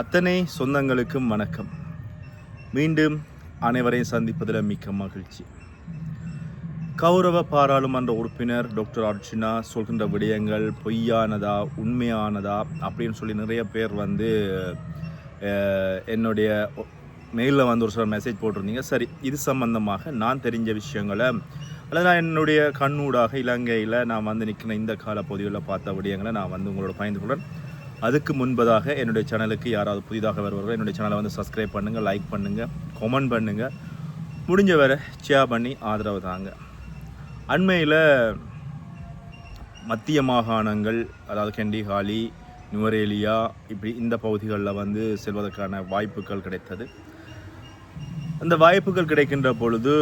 அத்தனை சொந்தங்களுக்கும் வணக்கம். மீண்டும் அனைவரையும் சந்திப்பதில் மிக்க மகிழ்ச்சி. கௌரவ பாராளுமன்ற உறுப்பினர் டாக்டர் அர்ஜுனா சொல்கின்ற விடயங்கள் பொய்யானதா உண்மையானதா அப்படின்னு சொல்லி நிறைய பேர் வந்து என்னுடைய மெயிலில் வந்து ஒரு சில மெசேஜ் போட்டிருந்தீங்க. சரி இது சம்பந்தமாக நான் தெரிஞ்ச விஷயங்களை அல்லது நான் என்னுடைய கண்ணூடாக இலங்கையில் நான் வந்து நிற்கிற இந்த கால பகுதிகளில் பார்த்த விடயங்களை நான் வந்து உங்களோட பயந்து கொள்கிறேன். அதுக்கு முன்பதாக என்னுடைய சேனலுக்கு யாராவது புதிதாக வருவார்கள் என்னுடைய சேனலை வந்து சப்ஸ்கிரைப் பண்ணுங்கள் லைக் பண்ணுங்கள் கமெண்ட் பண்ணுங்கள் முடிஞ்ச வரை ஷேர் பண்ணி ஆதரவு தாங்க. அண்மையில் மத்திய மாகாணங்கள் அதாவது கெண்டிகாலி நுவரேலியா இப்படி இந்த பகுதிகளில் வந்து செல்வதற்கான வாய்ப்புகள் கிடைத்தது. அந்த வாய்ப்புகள் கிடைக்கின்ற பொழுது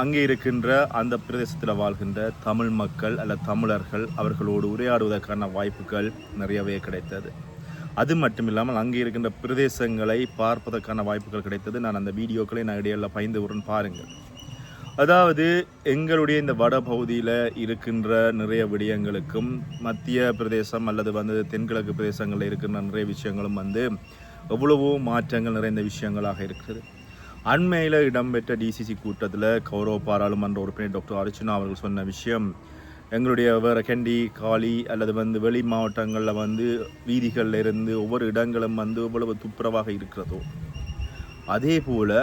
அங்கே இருக்கின்ற அந்த பிரதேசத்தில் வாழ்கின்ற தமிழ் மக்கள் அல்ல தமிழர்கள் அவர்களோடு உரையாடுவதற்கான வாய்ப்புகள் நிறையவே கிடைத்தது. அது மட்டும் இல்லாமல் அங்கே இருக்கின்ற பிரதேசங்களை பார்ப்பதற்கான வாய்ப்புகள் கிடைத்தது. நான் அந்த வீடியோக்களை நான் இடையில பயந்து உடன் பாருங்கள். அதாவது எங்களுடைய இந்த வட பகுதியில் இருக்கின்ற நிறைய விடயங்களுக்கும் மத்திய பிரதேசம் அல்லது வந்து தென்கிழக்கு பிரதேசங்களில் இருக்கின்ற நிறைய விஷயங்களும் வந்து எவ்வளவோ மாற்றங்கள் நிறைந்த விஷயங்களாக இருக்குது அண்மையில் இடம்பெற்ற டிசிசி கூட்டத்தில் கௌரவ பாராளுமன்ற உறுப்பினர் டாக்டர் அர்ச்சனா அவர்கள் சொன்ன விஷயம் எங்களுடைய வேறு கெண்டி காலி அல்லது வந்து வெளி மாவட்டங்களில் வந்து வீதிகளில் இருந்து ஒவ்வொரு இடங்களும் வந்து எவ்வளவு துப்புரவாக இருக்கிறதோ அதே போல்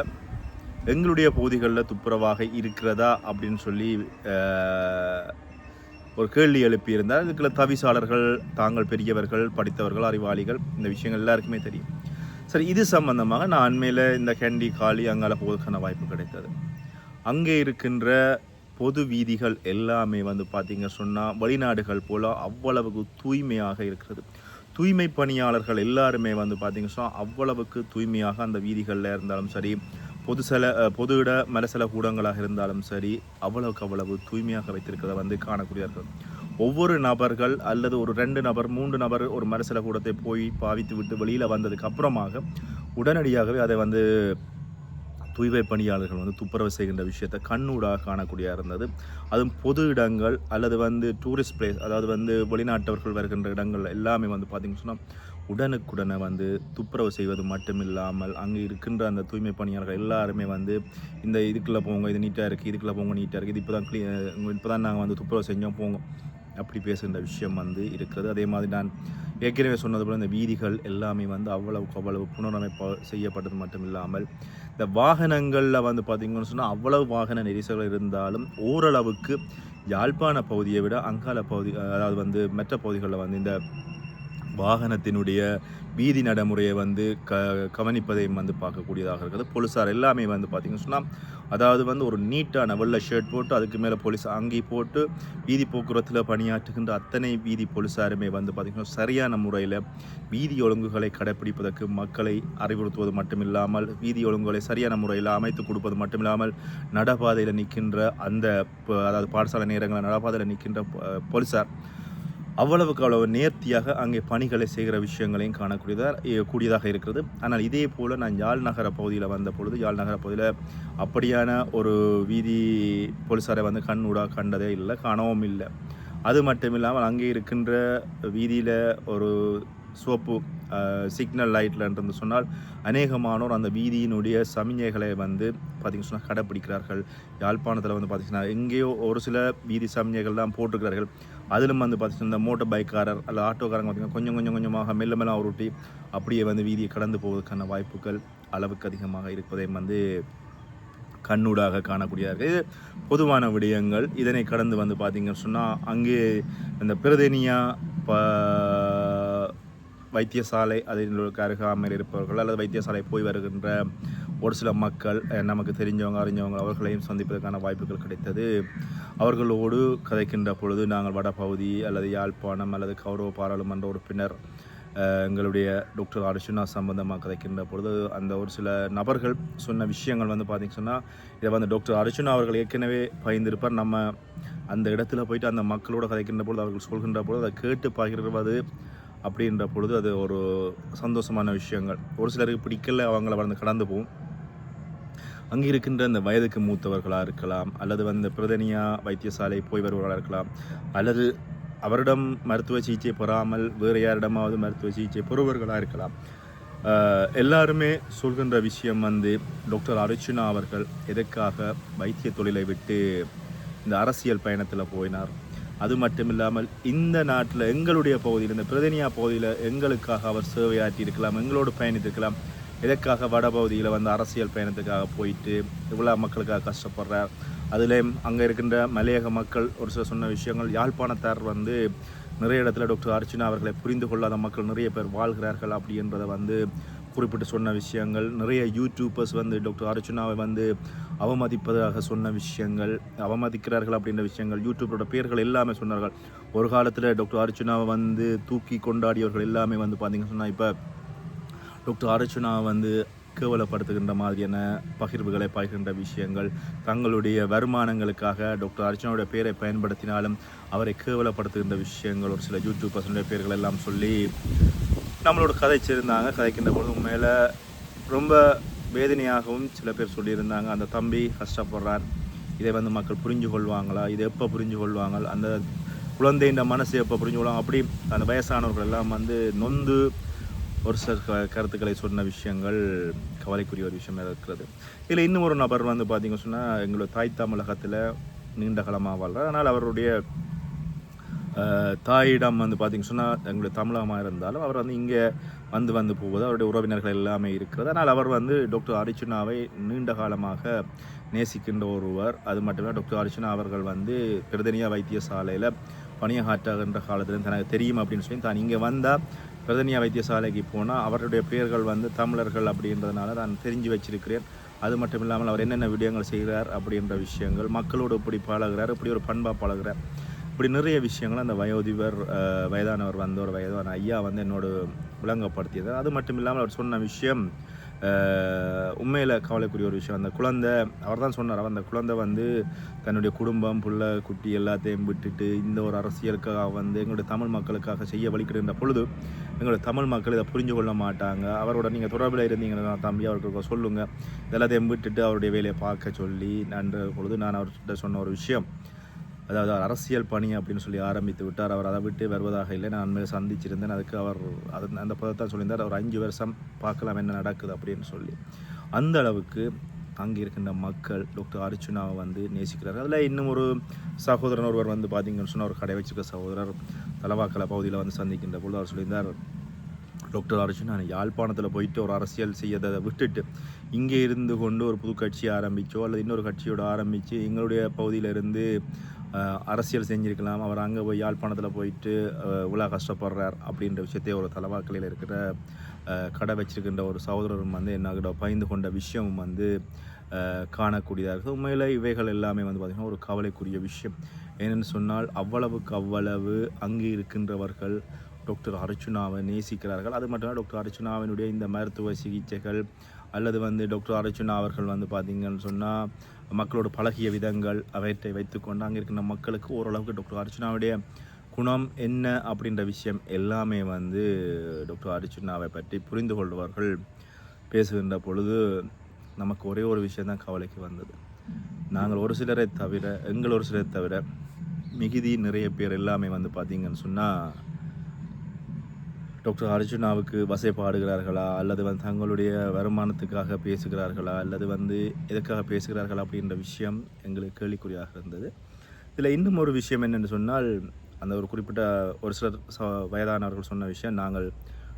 எங்களுடைய பகுதிகளில் துப்புரவாக இருக்கிறதா அப்படின்னு சொல்லி ஒரு கேள்வி எழுப்பியிருந்தார். இதுக்குள்ள தவிசாளர்கள் தாங்கள் பெரியவர்கள் படித்தவர்கள் அறிவாளிகள் இந்த விஷயங்கள் எல்லாருக்குமே தெரியும். சரி இது சம்பந்தமாக நான் அண்மையில் இந்த கேண்டி காலி அங்கால போவதற்கான வாய்ப்பு கிடைத்தது. அங்கே இருக்கின்ற பொது வீதிகள் எல்லாமே வந்து பார்த்தீங்க சொன்னால் வெளிநாடுகள் போல் அவ்வளவுக்கு தூய்மையாக இருக்கிறது. தூய்மை பணியாளர்கள் எல்லாருமே வந்து பார்த்திங்க சொன்னால் அவ்வளவுக்கு தூய்மையாக அந்த வீதிகளில் இருந்தாலும் சரி பொது சில பொது இட மரசல கூடங்களாக இருந்தாலும் சரி அவ்வளவுக்கு அவ்வளவு தூய்மையாக வைத்திருக்கிறத வந்து காணக்கூடியார்கள் ஒவ்வொரு நபர்கள் அல்லது ஒரு ரெண்டு நபர் மூன்று நபர் ஒரு மரசல கூடத்தை போய் பாவித்து விட்டு வெளியில் வந்ததுக்கு அப்புறமாக உடனடியாகவே அதை வந்து தூய்மை பணியாளர்கள் வந்து துப்புரவு செய்கின்ற விஷயத்தை கண்ணூடாக காணக்கூடிய இருந்தது. அதுவும் பொது இடங்கள் அல்லது வந்து டூரிஸ்ட் பிளேஸ் அதாவது வந்து வெளிநாட்டவர்கள் வருகின்ற இடங்கள் எல்லாமே வந்து பார்த்திங்கன்னு சொன்னால் உடனுக்குடனே வந்து துப்புரவு செய்வது மட்டும் இல்லாமல் அங்கே இருக்கின்ற அந்த தூய்மை பணியாளர்கள் எல்லாருமே வந்து இந்த இதுக்குள்ளே போங்க இது நீட்டாக இருக்குது இதுக்குள்ளே போங்க நீட்டாக இருக்குது இது இப்போ தான் க்ளீ இப்போ தான் நாங்கள் வந்து துப்புரவு செஞ்சோம் போங்க. அப்படி பேசுகின்ற விஷயம் வந்து இருக்கிறது. அதே மாதிரி நான் ஏற்கனவே சொன்னது போல் இந்த வீதிகள் எல்லாமே வந்து அவ்வளவுக்கு அவ்வளவு புனரமைப்பு செய்யப்பட்டது மட்டும் இல்லாமல் இந்த வாகனங்களில் வந்து பார்த்திங்கன்னு சொன்னால் அவ்வளவு வாகன நெரிசல் இருந்தாலும் ஓரளவுக்கு யாழ்ப்பாண பகுதியை விட அங்கால பகுதி அதாவது வந்து மற்ற பகுதிகளில் வந்து இந்த வாகனத்தினுடைய வீதி நடைமுறையை வந்து க கவனிப்பதையும் வந்து பார்க்கக்கூடியதாக இருக்குது போலீஸார் எல்லாமே வந்து பார்த்திங்கன்னு சொன்னால் அதாவது வந்து ஒரு நீட்டான வெள்ளை ஷர்ட் போட்டு அதுக்கு மேலே போலீஸ் அங்கி போட்டு வீதி போக்குவரத்தில் பணியாற்றுகின்ற அத்தனை வீதி போலீஸாருமே வந்து பார்த்திங்கன்னா சரியான முறையில் வீதி ஒழுங்குகளை கடைப்பிடிப்பதற்கு மக்களை அறிவுறுத்துவது மட்டுமில்லாமல் வீதி ஒழுங்குகளை சரியான முறையில் அமைத்து கொடுப்பது மட்டுமில்லாமல் நடபாதையில் நிற்கின்ற அந்த அதாவது பாடசாலை நேரங்களில் நடபாதையில் நிற்கின்ற போலீஸார் அவ்வளவுக்கு அவ்வளவு நேர்த்தியாக அங்கே பணிகளை செய்கிற விஷயங்களையும் காணக்கூடியதாக கூடியதாக இருக்கிறது. ஆனால் இதே போல் நான் யாழ் நகர பகுதியில் வந்த பொழுது யாழ் நகர பகுதியில் அப்படியான ஒரு வீதி போலீஸாரை வந்து கண்ணூடாக கண்டதே இல்லை காணவும் இல்லை. அது மட்டும் இல்லாமல் அங்கே இருக்கின்ற வீதியில் ஒரு சோப்பு சிக்னல் லைட்டில் என்று சொன்னால் அநேகமானோர் அந்த வீதியினுடைய சமிஞ்சைகளை வந்து பார்த்திங்க சொன்னால் கடைப்பிடிக்கிறார்கள். யாழ்ப்பாணத்தில் வந்து பார்த்திங்கன்னா எங்கேயோ ஒரு சில வீதி சமிஞ்சைகள் தான் போட்டிருக்கிறார்கள். அதிலும் வந்து பார்த்திங்கன்னா இந்த மோட்டர் பைக்காரர் அல்ல ஆட்டோக்காரங்க பார்த்திங்கன்னா கொஞ்சம் கொஞ்சம் கொஞ்சமாக மெல்ல மெல்ல உருட்டி அப்படியே வந்து வீதியை கடந்து போவதற்கான வாய்ப்புகள் அளவுக்கு அதிகமாக இருப்பதை வந்து கண்ணூடாக காணக்கூடியதாக இது. பொதுவான விடயங்கள். இதனை கடந்து வந்து பார்த்திங்கன்னு சொன்னால் அங்கே இந்த பிரதேனியா ப வைத்தியசாலை அதற்கு அருகாமையில் இருப்பவர்கள் அல்லது வைத்தியசாலை போய் வருகின்ற ஒரு சில மக்கள் நமக்கு தெரிஞ்சவங்க அறிஞ்சவங்க அவர்களையும் சந்திப்பதற்கான வாய்ப்புகள் கிடைத்தது. அவர்களோடு கதைக்கின்ற பொழுது நாங்கள் வடபகுதி அல்லது யாழ்ப்பாணம் அல்லது கௌரவ பாராளுமன்ற உறுப்பினர் எங்களுடைய டாக்டர் அர்ஜுனா சம்பந்தமாக கதைக்கின்ற பொழுது அந்த ஒரு சில நபர்கள் சொன்ன விஷயங்கள் வந்து பார்த்திங்க சொன்னால் இதை வந்து டாக்டர் அர்ஜுனா அவர்கள் ஏற்கனவே பயந்திருப்பார் நம்ம அந்த இடத்துல போயிட்டு அந்த மக்களோட கதைக்கின்ற பொழுது அவர்கள் சொல்கின்ற பொழுது அதை கேட்டு பகிர்வது அப்படின்ற பொழுது அது ஒரு சந்தோஷமான விஷயங்கள். ஒரு சிலருக்கு பிடிக்கல அவங்கள வந்து கடந்து போகும். அங்கே இருக்கின்ற அந்த வயதுக்கு மூத்தவர்களாக இருக்கலாம் அல்லது வந்து பிரதனியா வைத்தியசாலை போய் வருபவர்களாக இருக்கலாம் அல்லது அவரிடம் மருத்துவ சிகிச்சை பெறாமல் வேறு யாரிடமாவது மருத்துவ சிகிச்சை பெறுபவர்களாக இருக்கலாம். எல்லாருமே சொல்கின்ற விஷயம் வந்து டாக்டர் அர்ச்சுனா அவர்கள் எதற்காக வைத்திய தொழிலை விட்டு இந்த அரசியல் பயணத்தில் போயினார்? அது மட்டும் இல்லாமல் இந்த நாட்டில் எங்களுடைய பகுதியில் இந்த பிரதினியா பகுதியில் எங்களுக்காக அவர் சேவையாற்றி இருக்கலாம் எங்களோடு பயணித்திருக்கலாம் எதற்காக வட பகுதியில் வந்து அரசியல் பயணத்துக்காக போயிட்டு இவ்வளோ மக்களுக்காக கஷ்டப்படுறார். அதுலேயும் அங்கே இருக்கின்ற மலையக மக்கள் ஒரு சில சொன்ன விஷயங்கள் யாழ்ப்பாணத்தார் வந்து நிறைய இடத்துல டாக்டர் அர்ச்சனா அவர்களை புரிந்து கொள்ளாத மக்கள் நிறைய பேர் வாழ்கிறார்கள் அப்படின்றத வந்து குறிப்பிட்டு சொன்ன விஷயங்கள். நிறைய யூடியூபர்ஸ் வந்து டாக்டர் அர்ச்சனாவை வந்து அவமதிப்பதாக சொன்ன விஷயங்கள் அவமதிக்கிறார்கள் அப்படின்ற விஷயங்கள் யூடியூப்போட பேர்கள் எல்லாமே சொன்னார்கள். ஒரு காலத்தில் டாக்டர் அர்ச்சுனாவை வந்து தூக்கி கொண்டாடியவர்கள் எல்லாமே வந்து பார்த்தீங்கன்னு சொன்னால் இப்போ டாக்டர் அர்ச்சுனாவை வந்து கேவலப்படுத்துகின்ற மாதிரியான பகிர்வுகளை பகிர்கின்ற விஷயங்கள் தங்களுடைய வருமானங்களுக்காக டாக்டர் அர்ச்சனாவுடைய பேரை பயன்படுத்தினாலும் அவரை கேவலப்படுத்துகின்ற விஷயங்கள் ஒரு சில யூடியூபர்ஸுடைய பேர்கள் எல்லாம் சொல்லி நம்மளோட கதைச்சிருந்தாங்க கதைக்கின்ற பொழுது உண்மையில் ரொம்ப வேதனையாகவும் சில பேர் சொல்லியிருந்தாங்க அந்த தம்பி கஷ்டப்படுறார் இதை வந்து மக்கள் புரிஞ்சு கொள்வாங்களா இதை எப்போ புரிஞ்சு கொள்வாங்க அந்த குழந்தையின் மனசு எப்போ புரிஞ்சு கொள்வாங்க அப்படி அந்த வயசானவர்கள் எல்லாம் வந்து நொந்து ஒரு சில க- கருத்துக்களை சொன்ன விஷயங்கள் கவலைக்குரிய ஒரு விஷயமாக இருக்கிறது. இதில் இன்னும் ஒரு நபர் வந்து பார்த்திங்க சொன்னால் எங்களோட தாய் தமிழகத்தில் நீண்ட காலமாக வாழ்கிறார் ஆனால் அவருடைய தாயிடம் வந்து பார்த்திங்க சொன்னால் எங்களுடைய தமிழகமாக இருந்தாலும் அவர் வந்து இங்கே வந்து வந்து போவது அவருடைய உறவினர்கள் எல்லாமே இருக்கிறது. ஆனால் அவர் வந்து டாக்டர் அரிச்சுனாவை நீண்ட காலமாக நேசிக்கின்ற ஒருவர். அது மட்டுமே டாக்டர் அரிச்சுனா அவர்கள் வந்து பிரதனியா வைத்தியசாலையில் பணியாற்றுகின்ற காலத்தில் தனக்கு தெரியும் அப்படின்னு சொல்லி தான் இங்கே வந்தால் பிரதனியா வைத்தியசாலைக்கு போனால் அவருடைய பெயர்கள் வந்து தமிழர்கள் அப்படின்றதுனால நான் தெரிஞ்சு வச்சிருக்கிறேன். அது மட்டும் இல்லாமல் அவர் என்னென்ன விடயங்கள் செய்கிறார் அப்படின்ற விஷயங்கள் மக்களோடு இப்படி பழகிறார் இப்படி ஒரு பண்பாக பழகுறார் இப்படி நிறைய விஷயங்கள் அந்த வயோதிபர் வயதானவர் வந்த ஒரு வயதான ஐயா வந்து என்னோடய விளங்கப்படுத்தியது. அது மட்டும் இல்லாமல் அவர் சொன்ன விஷயம் உண்மையில் கவலைக்குரிய ஒரு விஷயம். அந்த குழந்தை அவர் தான் சொன்னார் அவர் அந்த குழந்தை வந்து தன்னுடைய குடும்பம் புள்ள குட்டி எல்லாத்தையும் விட்டுட்டு இந்த ஒரு அரசியலுக்காக வந்து எங்களுடைய தமிழ் மக்களுக்காக செய்ய வலிக்கின்ற பொழுது எங்களுடைய தமிழ் மக்கள் இதை புரிஞ்சு கொள்ள மாட்டாங்க. அவரோட நீங்கள் தொடர்பில் இருந்தீங்கன்னா தம்பி அவர்களுக்கு சொல்லுங்கள் இதெல்லாத்தையும் விட்டுட்டு அவருடைய வேலையை பார்க்க சொல்லி நன்ற பொழுது நான் அவர்கிட்ட சொன்ன ஒரு விஷயம். அதாவது அவர் அரசியல் பணி அப்படின்னு சொல்லி ஆரம்பித்து விட்டார். அவர் அதை விட்டு வருவதாக இல்லை. நான் அண்மையில் சந்திச்சிருந்தேன். அதுக்கு அவர் அது அந்த பதத்தான் சொல்லியிருந்தார். அவர் அஞ்சு வருஷம் பார்க்கலாம் என்ன நடக்குது அப்படின்னு சொல்லி. அந்த அளவுக்கு அங்கே இருக்கின்ற மக்கள் டாக்டர் அர்ச்சுனாவை வந்து நேசிக்கிறார்கள் அதில் இன்னும் ஒரு சகோதரன் ஒருவர் வந்து பார்த்தீங்கன்னு சொன்னால் ஒரு கடை வச்சிருக்க சகோதரர் தலவாக்கலை பகுதியில் வந்து சந்திக்கின்ற பொழுது அவர் சொல்லியிருந்தார் டாக்டர் அர்ஜுன் நான் யாழ்ப்பாணத்தில் போயிட்டு ஒரு அரசியல் செய்யறதை விட்டுட்டு இங்கே இருந்து கொண்டு ஒரு புது கட்சி ஆரம்பிச்சோ அல்லது இன்னொரு கட்சியோட ஆரம்பித்து எங்களுடைய பகுதியிலிருந்து அரசியல் செஞ்சுருக்கலாம். அவர் அங்கே போய் யாழ்ப்பாணத்தில் போயிட்டு இவ்வளோ கஷ்டப்படுறார் அப்படின்ற விஷயத்தையே ஒரு தலைவாக்கலையில் இருக்கிற கடை வச்சிருக்கின்ற ஒரு சகோதரரும் வந்து என்ன பயந்து கொண்ட விஷயமும் வந்து காணக்கூடியதாக இருக்குது. உண்மையில் இவைகள் எல்லாமே வந்து பார்த்திங்கன்னா ஒரு கவலைக்குரிய விஷயம். ஏன்னு சொன்னால் அவ்வளவுக்கு அவ்வளவு அங்கே இருக்கின்றவர்கள் டாக்டர் அர்ச்சுனாவை நேசிக்கிறார்கள். அது மட்டும் டாக்டர் அர்ச்சுனாவினுடைய இந்த மருத்துவ சிகிச்சைகள் அல்லது வந்து டாக்டர் அர்ச்சுனா அவர்கள் வந்து பார்த்தீங்கன்னு சொன்னால் மக்களோட பழகிய விதங்கள் அவற்றை வைத்துக்கொண்டு அங்கே இருக்கின்ற மக்களுக்கு ஓரளவுக்கு டாக்டர் அர்ச்சுனாவுடைய குணம் என்ன அப்படின்ற விஷயம் எல்லாமே வந்து டாக்டர் அர்ச்சுனாவை பற்றி புரிந்து கொள்பவர்கள் பேசுகின்ற பொழுது நமக்கு ஒரே ஒரு விஷயந்தான் கவலைக்கு வந்தது. நாங்கள் ஒரு சிலரை தவிர எங்கள் ஒரு சிலரை தவிர மிகுதி நிறைய பேர் எல்லாமே வந்து பார்த்தீங்கன்னு சொன்னால் டாக்டர் அர்ஜுனாவுக்கு வசைப்பாடுகிறார்களா அல்லது வந்து தங்களுடைய வருமானத்துக்காக பேசுகிறார்களா? அல்லது வந்து எதுக்காக பேசுகிறார்களா அப்படின்ற விஷயம் எங்களுக்கு கேள்விக்குறியாக இருந்தது. இதில் இன்னும் ஒரு விஷயம் என்னென்னு சொன்னால் அந்த ஒரு குறிப்பிட்ட ஒரு சிலர் ச- வயதானவர்கள் சொன்ன விஷயம் நாங்கள்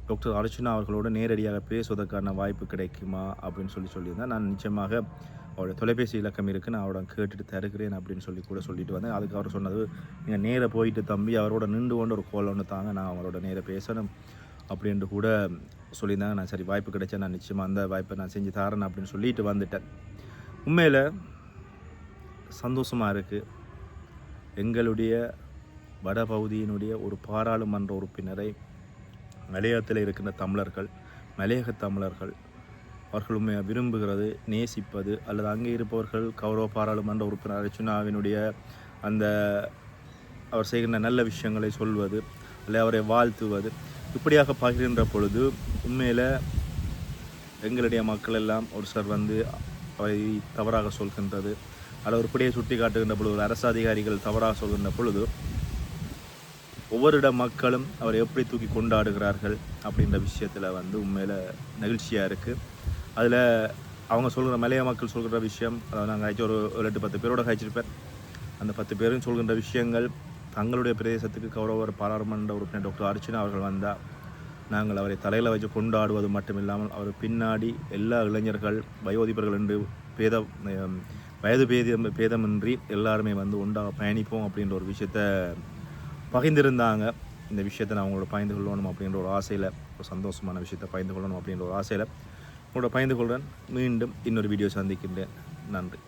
டாக்டர் அர்ஜுனா அவர்களோடு நேரடியாக பேசுவதற்கான வாய்ப்பு கிடைக்குமா? அப்படின்னு சொல்லி சொல்லியிருந்தேன். நான் நிச்சயமாக அவருடைய தொலைபேசி இலக்கம் இருக்குது நான் அவரோட கேட்டுட்டு தருகிறேன் அப்படின்னு சொல்லி கூட சொல்லிட்டு வந்தேன். அதுக்கு அவர் சொன்னது நீங்கள் நேராக போயிட்டு தம்பி அவரோட நின்று கொண்டு ஒரு கோல் ஒன்று தாங்க நான் அவரோட நேராக பேசணும். அப்படின்ட்டு கூட சொல்லியிருந்தாங்க. நான் சரி வாய்ப்பு கிடைச்சா நான் நிச்சயமாக அந்த வாய்ப்பை நான் செஞ்சு தரேன் அப்படின்னு சொல்லிட்டு வந்துட்டேன். உண்மையில் சந்தோஷமாக இருக்குது எங்களுடைய வடபகுதியினுடைய ஒரு பாராளுமன்ற உறுப்பினரை மலையகத்தில் இருக்கின்ற தமிழர்கள் மலையக தமிழர்கள் அவர்கள் உண்மையாக விரும்புகிறது நேசிப்பது அல்லது அங்கே இருப்பவர்கள் கௌரவ பாராளுமன்ற உறுப்பினர் அர்ச்சுனாவினுடைய அந்த அவர் செய்கின்ற நல்ல விஷயங்களை சொல்வது அல்லது அவரை வாழ்த்துவது இப்படியாக பகிர்கின்ற பொழுது உண்மையில் எங்களுடைய மக்கள் எல்லாம் ஒரு சிலர் வந்து அவரை தவறாக சொல்கின்றது. அல்லது ஒரு பிடியை சுட்டி காட்டுகின்ற பொழுது ஒரு அரசு அதிகாரிகள் தவறாக சொல்கின்ற பொழுது ஒவ்வொரு இட மக்களும் அவரை எப்படி தூக்கி கொண்டாடுகிறார்கள் அப்படின்ற விஷயத்தில் வந்து உண்மையில் நெகிழ்ச்சியாக இருக்குது அதில் அவங்க சொல்கிற மலைய மக்கள் சொல்கிற விஷயம் அதாவது நாங்கள் ஆயிடுச்சு ஒரு ஒரு எட்டு பத்து பேரோட கழிச்சிருப்பேன் அந்த பத்து பேரும் சொல்கின்ற விஷயங்கள் தங்களுடைய பிரதேசத்துக்கு கௌரவ பாராளுமன்ற உறுப்பினர் டாக்டர் அர்ச்சனா அவர்கள் வந்தால் நாங்கள் அவரை தலையில் வச்சு கொண்டாடுவது மட்டும் இல்லாமல் அவர் பின்னாடி எல்லா இளைஞர்கள் வயோதிபர்கள் என்று பேத வயது பேதம் பேதமின்றி எல்லாருமே வந்து உண்டாக பயணிப்போம் அப்படின்ற ஒரு விஷயத்த பகிர்ந்திருந்தாங்க. இந்த விஷயத்தை நான் உங்களோட பகிர்ந்து கொள்ளணும் அப்படின்ற ஒரு ஆசையில் ஒரு சந்தோஷமான விஷயத்தை பகிர்ந்து கொள்ளணும் அப்படின்ற ஒரு ஆசையில் உங்களோட பகிர்ந்து கொள்கிறேன் மீண்டும் இன்னொரு வீடியோ சந்திக்கின்றேன். நன்றி.